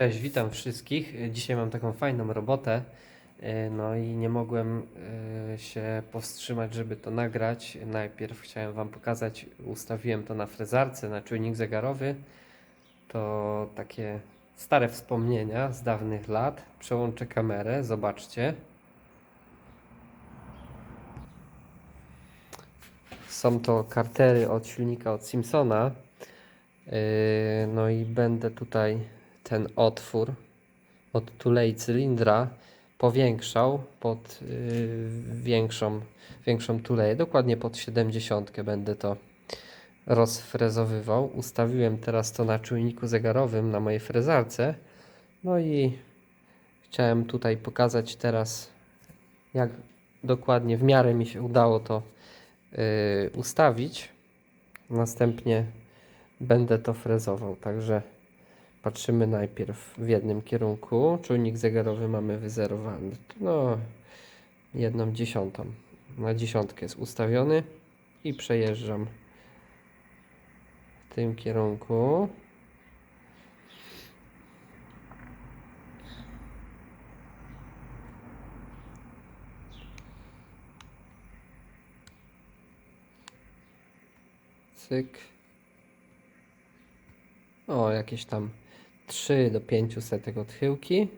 Cześć, witam wszystkich. Dzisiaj mam taką fajną robotę. e, No i nie mogłem e, się powstrzymać, żeby to nagrać. Najpierw chciałem Wam pokazać, ustawiłem to na frezarce, na czujnik zegarowy. To takie stare wspomnienia z dawnych lat. Przełączę kamerę, zobaczcie. Są to kartery od silnika od Simpsona. Yy, No i będę tutaj ten otwór od tulei cylindra powiększał pod yy, większą, większą tuleję. Dokładnie pod 70 będę to rozfrezowywał. Ustawiłem teraz to na czujniku zegarowym na mojej frezarce. No i chciałem tutaj pokazać teraz, jak dokładnie w miarę mi się udało to yy, ustawić. Następnie będę to frezował, także patrzymy najpierw w jednym kierunku. Czujnik zegarowy mamy wyzerowany, no jedną dziesiątą. Na dziesiątkę jest ustawiony i przejeżdżam w tym kierunku. Cyk. O, jakieś tam 3 do 5 setek odchyłki.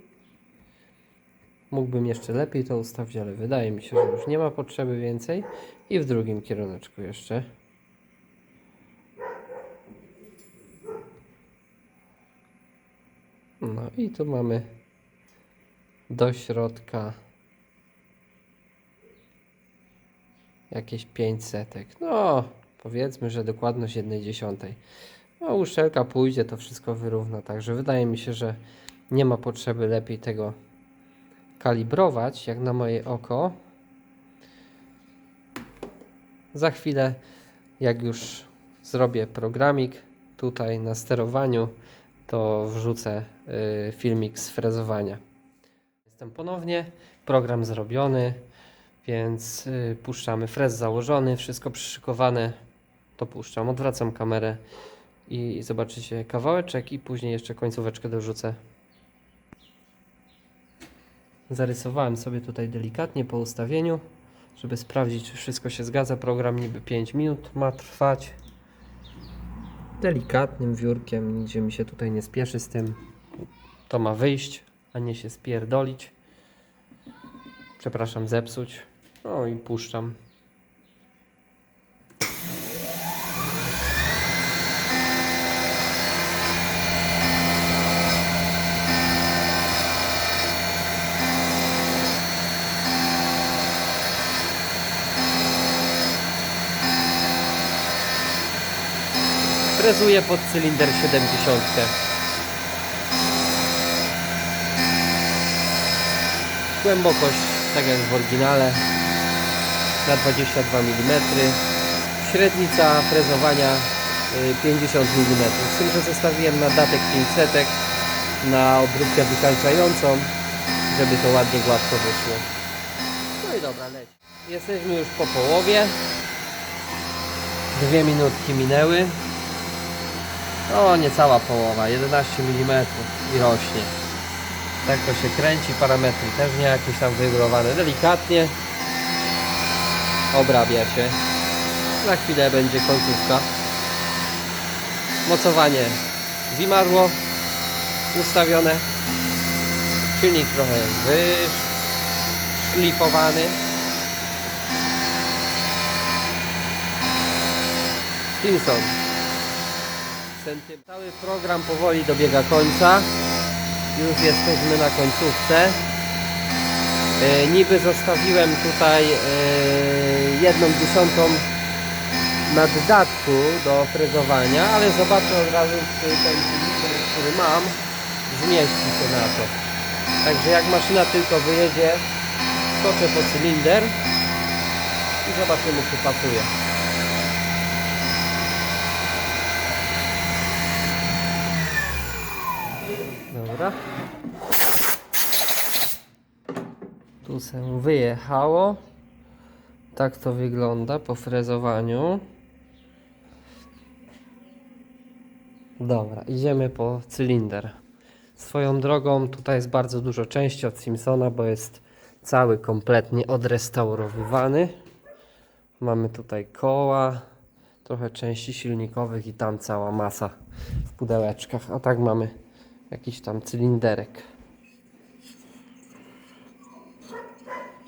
Mógłbym jeszcze lepiej to ustawić, ale wydaje mi się, że już nie ma potrzeby więcej. I w drugim kieruneczku jeszcze. No i tu mamy do środka jakieś 5 setek. No, powiedzmy, że dokładność jednej dziesiątej. No, uszczelka pójdzie, to wszystko wyrówna. Także wydaje mi się, że nie ma potrzeby lepiej tego kalibrować, jak na moje oko. Za chwilę, jak już zrobię programik tutaj na sterowaniu, to wrzucę y, filmik z frezowania. Jestem ponownie, program zrobiony, więc y, puszczamy frez założony, wszystko przyszykowane. To puszczam, odwracam kamerę i zobaczycie kawałeczek i później jeszcze końcóweczkę dorzucę. Zarysowałem sobie tutaj delikatnie po ustawieniu, żeby sprawdzić, czy wszystko się zgadza. Program niby 5 minut ma trwać. Delikatnym wiórkiem, nigdzie mi się tutaj nie spieszy z tym. To ma wyjść, a nie się spierdolić. Przepraszam, zepsuć. No i puszczam. Frezuję pod cylinder 70. Głębokość, tak jak w oryginale, na 22 mm. Średnica frezowania y, 50 mm. Z tym, że zostawiłem na datek 500 na obróbkę wykańczającą, żeby to ładnie gładko wyszło. No i dobra, leci. Jesteśmy już po połowie. Dwie minutki minęły. O, niecała połowa, 11 mm i rośnie. Tak to się kręci, parametry też nie jakieś tam wyregulowane, delikatnie obrabia się. Za chwilę będzie końcówka. Mocowanie zimarło, ustawione. Silnik trochę wyszlifowany. Simpson centym. Cały program powoli dobiega końca. Już jesteśmy na końcówce. E, niby zostawiłem tutaj e, jedną dziesiątą na dodatku do frezowania, ale zobaczę od razu, czy ten cylinder, który mam, zmieści się na to. Także jak maszyna tylko wyjedzie, skoczę po cylinder i zobaczymy, czy pasuje. Dobra. Tu się wyjechało. Tak to wygląda po frezowaniu. Dobra, idziemy po cylinder. Swoją drogą tutaj jest bardzo dużo części od Simpsona, bo jest cały kompletnie odrestaurowywany. Mamy tutaj koła, trochę części silnikowych i tam cała masa w pudełeczkach. A tak mamy jakiś tam cylinderek.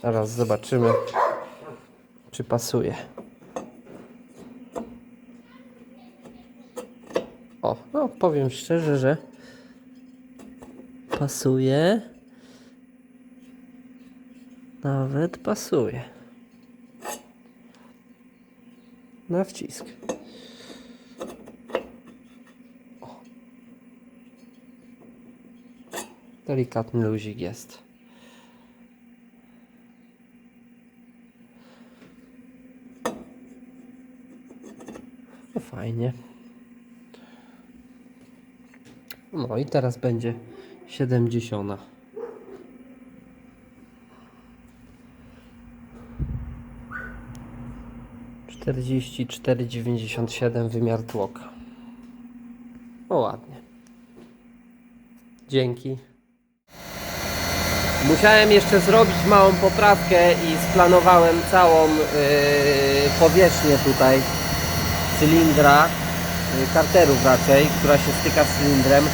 Zaraz zobaczymy, czy pasuje. O, no powiem szczerze, że pasuje. Nawet pasuje. Na wcisk. Delikatny luzik jest. No fajnie. No i teraz będzie 70. Czterdzieści cztery dziewięćdziesiąt siedem wymiar tłoka. O ładnie. Dzięki. Musiałem jeszcze zrobić małą poprawkę i splanowałem całą yy, powierzchnię tutaj cylindra, y, karterów raczej, która się styka z cylindrem,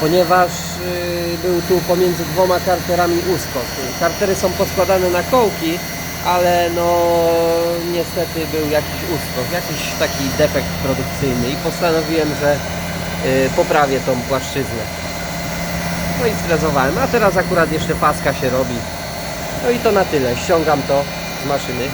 ponieważ y, był tu pomiędzy dwoma karterami uskok. Kartery są poskładane na kołki, ale no niestety był jakiś uskok, jakiś taki defekt produkcyjny i postanowiłem, że y, poprawię tą płaszczyznę. No i sfrezowałem, a teraz akurat jeszcze paska się robi. No i to na tyle. Ściągam to z maszyny.